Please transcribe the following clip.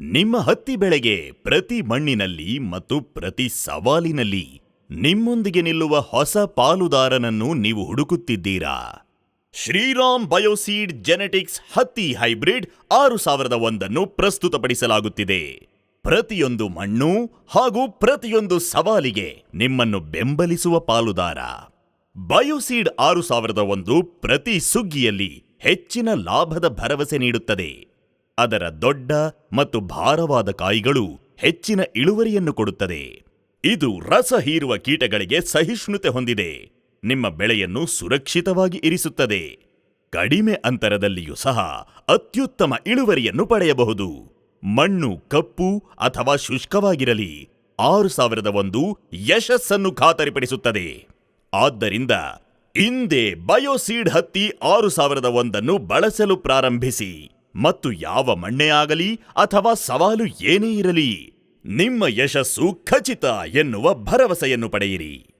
ನಿಮ್ಮ ಹತ್ತಿ ಬೆಳೆಗೆ ಪ್ರತಿ ಮಣ್ಣಿನಲ್ಲಿ ಮತ್ತು ಪ್ರತಿ ಸವಾಲಿನಲ್ಲಿ ನಿಮ್ಮೊಂದಿಗೆ ನಿಲ್ಲುವ ಹೊಸ ಪಾಲುದಾರನನ್ನು ನೀವು ಹುಡುಕುತ್ತಿದ್ದೀರಾ? ಶ್ರೀರಾಮ್ ಬಯೋಸೀಡ್ ಜೆನೆಟಿಕ್ಸ್ ಹತ್ತಿ ಹೈಬ್ರಿಡ್ ಆರು ಸಾವಿರದ ಒಂದನ್ನು ಪ್ರಸ್ತುತಪಡಿಸಲಾಗುತ್ತಿದೆ. ಪ್ರತಿಯೊಂದು ಮಣ್ಣು ಹಾಗೂ ಪ್ರತಿಯೊಂದು ಸವಾಲಿಗೆ ನಿಮ್ಮನ್ನು ಬೆಂಬಲಿಸುವ ಪಾಲುದಾರ. ಬಯೋಸೀಡ್ ಆರು ಸಾವಿರದ ಒಂದು ಪ್ರತಿ ಸುಗ್ಗಿಯಲ್ಲಿ ಹೆಚ್ಚಿನ ಲಾಭದ ಭರವಸೆ ನೀಡುತ್ತದೆ. ಅದರ ದೊಡ್ಡ ಮತ್ತು ಭಾರವಾದ ಕಾಯಿಗಳು ಹೆಚ್ಚಿನ ಇಳುವರಿಯನ್ನು ಕೊಡುತ್ತದೆ. ಇದು ರಸ ಹೀರುವ ಕೀಟಗಳಿಗೆ ಸಹಿಷ್ಣುತೆ ಹೊಂದಿದೆ. ನಿಮ್ಮ ಬೆಳೆಯನ್ನು ಸುರಕ್ಷಿತವಾಗಿ ಇರಿಸುತ್ತದೆ. ಕಡಿಮೆ ಅಂತರದಲ್ಲಿಯೂ ಸಹ ಅತ್ಯುತ್ತಮ ಇಳುವರಿಯನ್ನು ಪಡೆಯಬಹುದು. ಮಣ್ಣು ಕಪ್ಪು ಅಥವಾ ಶುಷ್ಕವಾಗಿರಲಿ, ಆರು ಸಾವಿರದ ಒಂದು ಯಶಸ್ಸನ್ನು ಖಾತರಿಪಡಿಸುತ್ತದೆ. ಆದ್ದರಿಂದ ಇಂದೇ ಬಯೋಸೀಡ್ ಹತ್ತಿ ಆರು ಸಾವಿರದ ಒಂದನ್ನು ಬಳಸಲು ಪ್ರಾರಂಭಿಸಿ. ಮತ್ತು ಯಾವ ಮಣ್ಣೇ ಆಗಲಿ ಅಥವಾ ಸವಾಲು ಏನೇ ಇರಲಿ ನಿಮ್ಮ ಯಶಸ್ಸು ಖಚಿತ ಎನ್ನುವ ಭರವಸೆಯನ್ನು ಪಡೆಯಿರಿ.